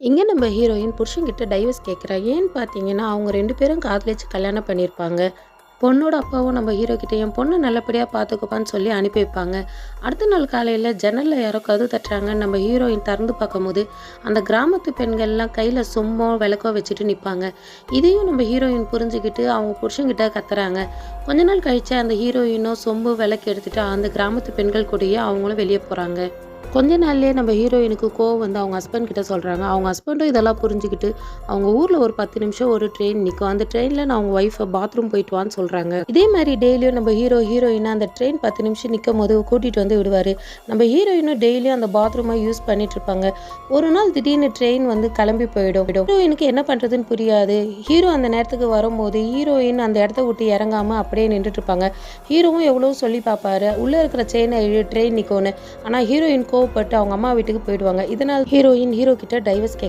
இங்கே நம்ம heroine புருஷன்கிட்ட divorce கேட்குறா. ஏன்னு பார்த்தீங்கன்னா, அவங்க ரெண்டு பேரும் காதலிச்சு கல்யாணம் பண்ணியிருப்பாங்க. பொண்ணோட அப்பாவும் நம்ம ஹீரோ கிட்ட என் பொண்ணை நல்லபடியாக பார்த்துக்கோப்பான்னு சொல்லி அனுப்பி வைப்பாங்க. அடுத்த நாள் காலையில் ஜன்னலில் யாரோ கது தட்டுறாங்கன்னு நம்ம ஹீரோயின் திறந்து பார்க்கும்போது, அந்த கிராமத்து பெண்கள்லாம் கையில் சொம்போ, விளக்கோ வச்சுட்டு நிற்பாங்க இதையும் நம்ம ஹீரோயின் புரிஞ்சுக்கிட்டு அவங்க புருஷன்கிட்ட கத்துறாங்க. கொஞ்ச நாள் கழிச்சு அந்த ஹீரோயினும் சொம்பு, விளக்கு எடுத்துகிட்டு அந்த கிராமத்து பெண்கள் கூடயே அவங்களும் வெளியே போகிறாங்க கொஞ்ச நாள்லேயே நம்ம ஹீரோயினுக்கு கோவம் வந்து அவங்க ஹஸ்பண்ட் கிட்ட சொல்கிறாங்க அவங்க ஹஸ்பண்டும் இதெல்லாம் புரிஞ்சுக்கிட்டு, அவங்க ஊரில் ஒரு 10 நிமிஷம் ஒரு ட்ரெயின் நிற்கும் அந்த ட்ரெயினில் நான் அவங்க ஒய்ஃபை பாத்ரூம் போயிட்டு வான்னு சொல்கிறாங்க இதே மாதிரி டெய்லியும் நம்ம ஹீரோ, ஹீரோயின அந்த ட்ரெயின் 10 நிமிஷம் நிற்கும் போது கூட்டிகிட்டு வந்து விடுவார் நம்ம ஹீரோயினும் டெய்லியும் அந்த பாத்ரூமாக யூஸ் பண்ணிட்டு இருப்பாங்க. ஒரு நாள் திடீர்னு ட்ரெயின் வந்து கிளம்பி போயிடும். ஹீரோயினுக்கு என்ன பண்ணுறதுன்னு புரியாது. ஹீரோ அந்த நேரத்துக்கு வரும்போது, ஹீரோயின் அந்த இடத்த விட்டு இறங்காமல் அப்படியே நின்றுட்டு இருப்பாங்க. ஹீரோவும் எவ்வளோ சொல்லி பார்ப்பாரு. உள்ளே இருக்கிற செயின ட்ரெயின் நிற்கும்னு ஆனால் ஹீரோயின் கோவப்பட்டு அவங்க அம்மா வீட்டுக்கு போயிடுவாங்க. இதனால் ஹீரோயின் ஹீரோ கிட்ட டைவர்ஸ் கேட்க